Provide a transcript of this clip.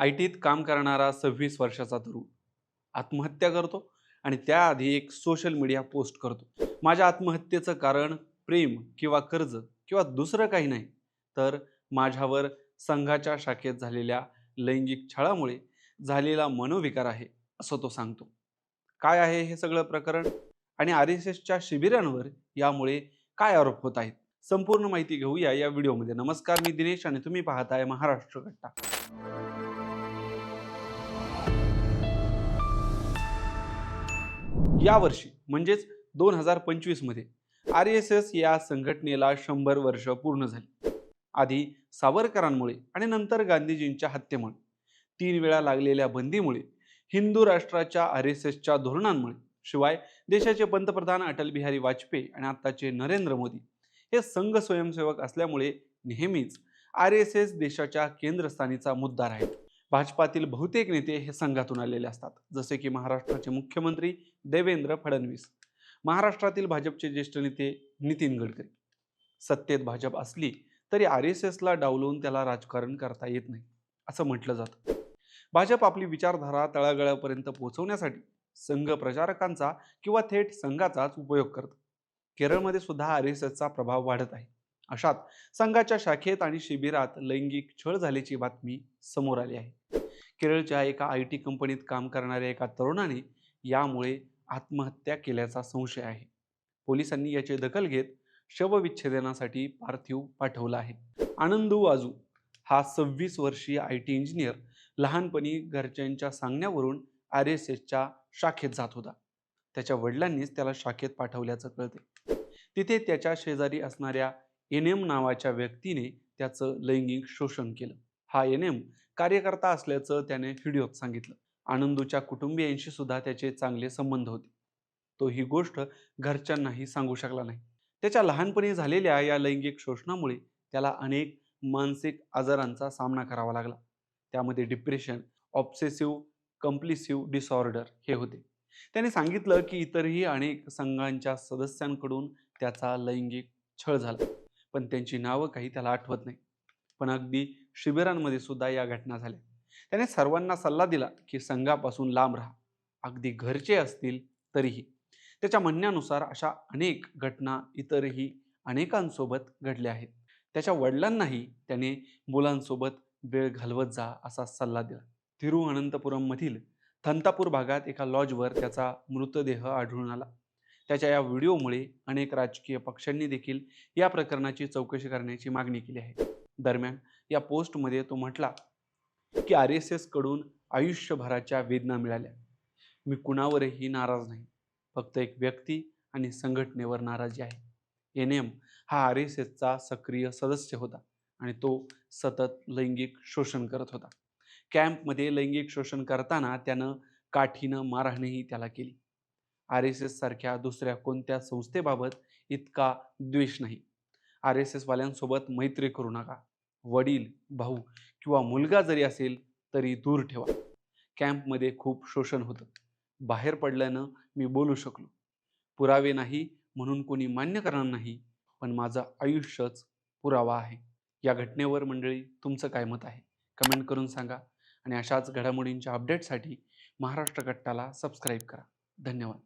I टीत काम करणारा सव्वीस वर्षाचा तरुण. आत्महत्या करतो आणि त्याआधी एक सोशल मीडिया पोस्ट करतो. माझ्या आत्महत्येचं कारण प्रेम किंवा कर्ज किंवा दुसरं काही नाही तर माझ्यावर संघाच्या शाखेत झालेल्या लैंगिक छळामुळे झालेला मनोविकार आहे असं तो सांगतो. काय आहे हे सगळं प्रकरण? आणि आर एस एसच्या शिबिरांवर यामुळे काय आरोप होत आहेत? संपूर्ण माहिती घेऊया या व्हिडिओमध्ये. नमस्कार मी दिनेश आणि तुम्ही पाहताय महाराष्ट्र कट्टा यावर्षी म्हणजेच दोन हजार पंचवीसमध्ये आर एस एस या संघटनेला शंभर वर्ष पूर्ण झाली. आधी सावरकरांमुळे आणि नंतर गांधीजींच्या हत्येमुळे. तीन वेळा लागलेल्या बंदीमुळे हिंदू राष्ट्राच्या आर एस एसच्या धोरणांमुळे शिवाय देशाचे पंतप्रधान अटल बिहारी वाजपेयी आणि आत्ताचे नरेंद्र मोदी हे संघ स्वयंसेवक असल्यामुळे नेहमीच आर एस एस देशाच्या केंद्रस्थानीचा मुद्दा राहील भाजपातील बहुतेक नेते हे संघातून आलेले असतात जसे की महाराष्ट्राचे मुख्यमंत्री देवेंद्र फडणवीस महाराष्ट्रातील भाजपचे ज्येष्ठ नेते नितीन गडकरी. सत्तेत भाजप असली तरी आर एस एसला डावलून त्याला राजकारण करता येत नाही असं म्हटलं जातं. भाजप आपली विचारधारा तळागळापर्यंत पोहोचवण्यासाठी संघ प्रचारकांचा किंवा थेट संघाचाच उपयोग करतं. केरळमध्ये सुद्धा आर एस एसचा प्रभाव वाढत आहे. अशात संघाच्या शाखेत आणि शिबिरात लैंगिक छळ झाल्याची बातमी समोर आली आहे. केरळच्या एका आय टी कंपनीत काम करणाऱ्या एका तरुणाने यामुळे आत्महत्या केल्याचा संशय आहे. पोलिसांनी याची दखल घेत शवविच्छेदनासाठी पार्थिव पाठवलं आहे. आनंदू आजू हा सव्वीस वर्षीय आय टी इंजिनियर लहानपणी घरच्यांच्या सांगण्यावरून आर एस एसच्या शाखेत जात होता. त्याच्या वडिलांनीच त्याला शाखेत पाठवल्याचं कळते तिथे त्याच्या शेजारी असणाऱ्या एन एम नावाच्या व्यक्तीने त्याचं लैंगिक शोषण केलं. हा एन एम कार्यकर्ता असल्याचं त्याने व्हिडिओत सांगितलं. आनंदूच्या कुटुंबियांशी सुद्धा त्याचे चांगले संबंध होते. तो ही गोष्ट घरच्यांनाही सांगू शकला नाही. त्याच्या लहानपणी झालेल्या या लैंगिक शोषणामुळे त्याला अनेक मानसिक आजारांचा सामना करावा लागला. त्यामध्ये डिप्रेशन ऑब्सेसिव्ह कंप्लिसिव्ह डिसऑर्डर हे होते. त्याने सांगितलं की इतरही अनेक संघांच्या सदस्यांकडून त्याचा लैंगिक छळ झाला. पण त्यांची नावं काही त्याला आठवत नाही. पण अगदी शिबिरांमध्ये सुद्धा या घटना झाल्या. त्याने सर्वांना सल्ला दिला की संघापासून लांब राहा. अगदी घरचे असतील तरीही. त्याच्या म्हणण्यानुसार अशा अनेक घटना इतरही अनेकांसोबत घडल्या आहेत. त्याच्या वडिलांनाही त्याने मुलांसोबत वेळ घालवत जा असा सल्ला दिला. तिरुअनंतपुरममधील थंतापूर भागात एका लॉजवर त्याचा मृतदेह आढळून आला. त्याच्या या व्हिडिओमुळे अनेक राजकीय पक्षांनी देखील या प्रकरणाची चौकशी करण्याची मागणी केली आहे. दरम्यान या पोस्टमध्ये तो म्हटला की आर एस एसकडून आयुष्यभराच्या वेदना मिळाल्या. मी कुणावरही नाराज नाही. फक्त एक व्यक्ती आणि संघटनेवर नाराजी आहे. एन एम हा आर एस एसचा सक्रिय सदस्य होता आणि तो सतत लैंगिक शोषण करत होता. कॅम्पमध्ये लैंगिक शोषण करताना त्यानं काठीनं मारहाणही त्याला केली. आर एस एस सारख्या दुसऱ्या कोणत्या संस्थेबाबत इतका द्वेष नाही. आर एस एसवाल्यांसोबत मैत्री करू नका. वडील भाऊ किंवा मुलगा जरी असेल तरी दूर ठेवा. कॅम्पमध्ये खूप शोषण होतं. बाहेर पडल्यानं मी बोलू शकलो. पुरावे नाही म्हणून कोणी मान्य करणार नाही पण माझं आयुष्यच पुरावा आहे. या घटनेवर मंडळी तुमचं काय मत आहे? कमेंट करून सांगा आणि अशाच घडामोडींच्या अपडेटसाठी महाराष्ट्र कट्टाला सबस्क्राईब करा. धन्यवाद.